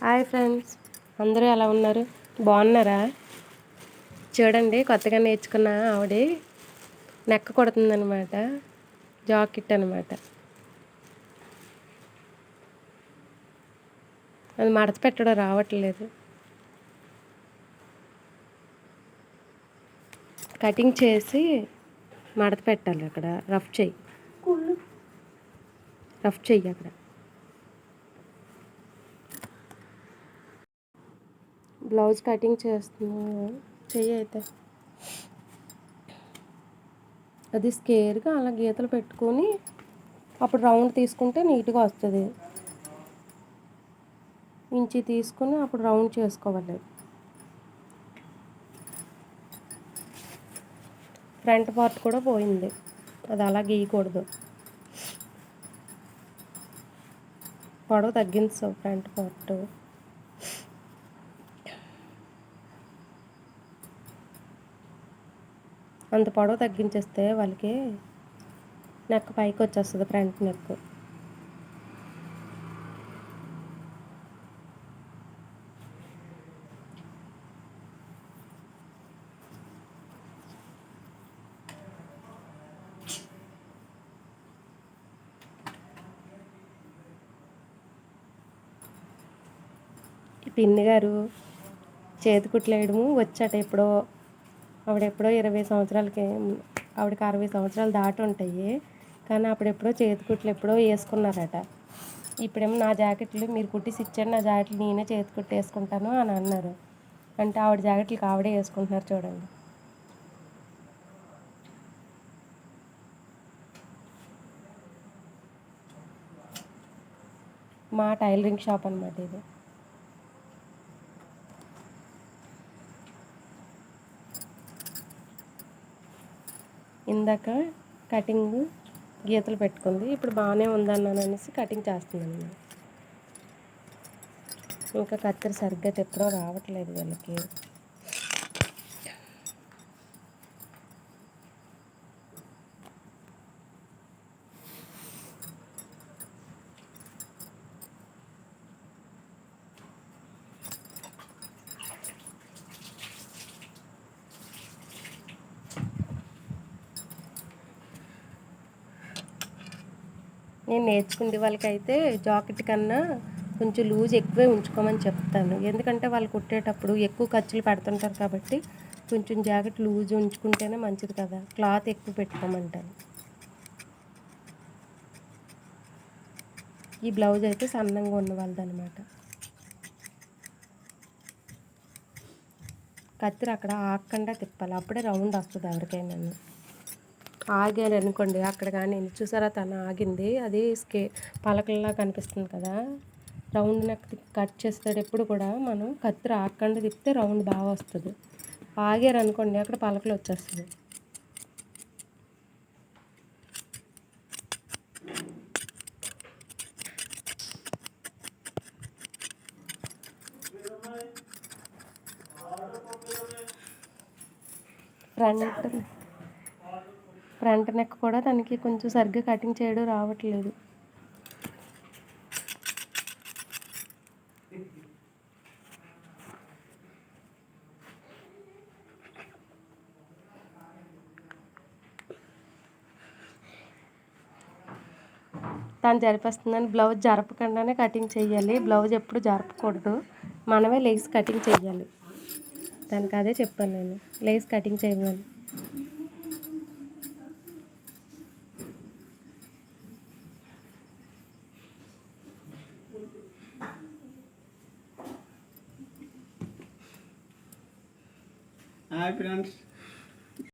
Hi friends. అందరూ ఎలా ఉన్నారు? బాగున్నారా? చూడండి కొత్తగా నేర్చుకున్న ఆవిడ నెక్క కొడుతుందనమాట జాకెట్ అనమాట అది మడత పెట్టడం రావట్లేదు. కటింగ్ చేసి మడత పెట్టాలి అక్కడ. రఫ్ చెయ్యి. రఫ్ చెయ్యి అక్కడ. బ్లౌజ్ కటింగ్ చేస్తున్నా. చెయ్యి అయితే. అది స్కేర్గా అలా గీతలు పెట్టుకొని అప్పుడు రౌండ్ తీసుకుంటే నీట్గా వస్తుంది. ఇంచి తీసుకొని అప్పుడు రౌండ్ చేసుకోవాలి. ఫ్రంట్ పార్ట్ కూడా పోయింది. అది అలా గీయకూడదు. పొడవు తగ్గించు ఫ్రంట్ పార్ట్. అంత పొడవు తగ్గించేస్తే వాళ్ళకి నెక్ పైకి వచ్చేస్తుంది ఫ్రంట్ నెక్. పిన్ని గారు చేతి కుట్లేయడము వచ్చాట ఎప్పుడో ఆవిడ ఎప్పుడో ఇరవై సంవత్సరాలకి ఆవిడకి అరవై సంవత్సరాలు దాటి ఉంటాయి కానీ అప్పుడెప్పుడో చేతి కుట్లు ఎప్పుడో వేసుకున్నారట. ఇప్పుడేమో నా జాకెట్లు మీరు కుట్టిసి ఇచ్చారు నా జాకెట్లు నేనే చేతికుట్టు వేసుకుంటాను అని అన్నారు. అంటే ఆవిడ జాకెట్లకు ఆవిడే వేసుకుంటున్నారు చూడండి. మా టైలరింగ్ షాప్ అనమాట ఇది. ఇందాక కటింగ్ గీతలు పెట్టుకుంది. ఇప్పుడు బాగానే ఉందన్నాను అనేసి కటింగ్ చేస్తున్నాను ఇంకా కత్తెర సరిగ్గా తిప్పడం రావట్లేదు వీళ్ళకి. నేను నేర్చుకునే వాళ్ళకైతే జాకెట్ కన్నా కొంచెం లూజ్ ఎక్కువే ఉంచుకోమని చెప్తాను. ఎందుకంటే వాళ్ళు కుట్టేటప్పుడు ఎక్కువ ఖర్చులు పెడుతుంటారు కాబట్టి కొంచెం జాకెట్ లూజ్ ఉంచుకుంటేనే మంచిది కదా. క్లాత్ ఎక్కువ పెట్టుకోమంటాను ఈ బ్లౌజ్ అయితే సన్నంగా ఉన్న వాళ్ళదనమాట కత్తిరి అక్కడ ఆగకుండా తిప్పాలి. అప్పుడే రౌండ్ వస్తుంది ఎవరికైనా. ఆగాను అనుకోండి అక్కడ కానీ చూసారా తను ఆగింది. అది స్కే పలకల్లా కనిపిస్తుంది కదా. రౌండ్ నెక్ కట్ చేసేటప్పుడు కూడా మనం కత్తిరి ఆకండా తిప్పితే రౌండ్ బాగా వస్తుంది. ఆగారు అనుకోండి అక్కడ పలకలు వచ్చేస్తుంది. ఫ్రంట్ ఫ్రంట్ నెక్ కూడా దానికి కొంచెం సరిగ్గా కటింగ్ చేయడం రావట్లేదు. తను జరిపేస్తుందని బ్లౌజ్ జరపకుండానే కటింగ్ చేయాలి. బ్లౌజ్ ఎప్పుడు జరపకూడదు. మనమే లేస్ కటింగ్ చేయాలి. దానికి అదే చెప్పాను నేను. లేస్ కటింగ్ చేయమని. Hi friends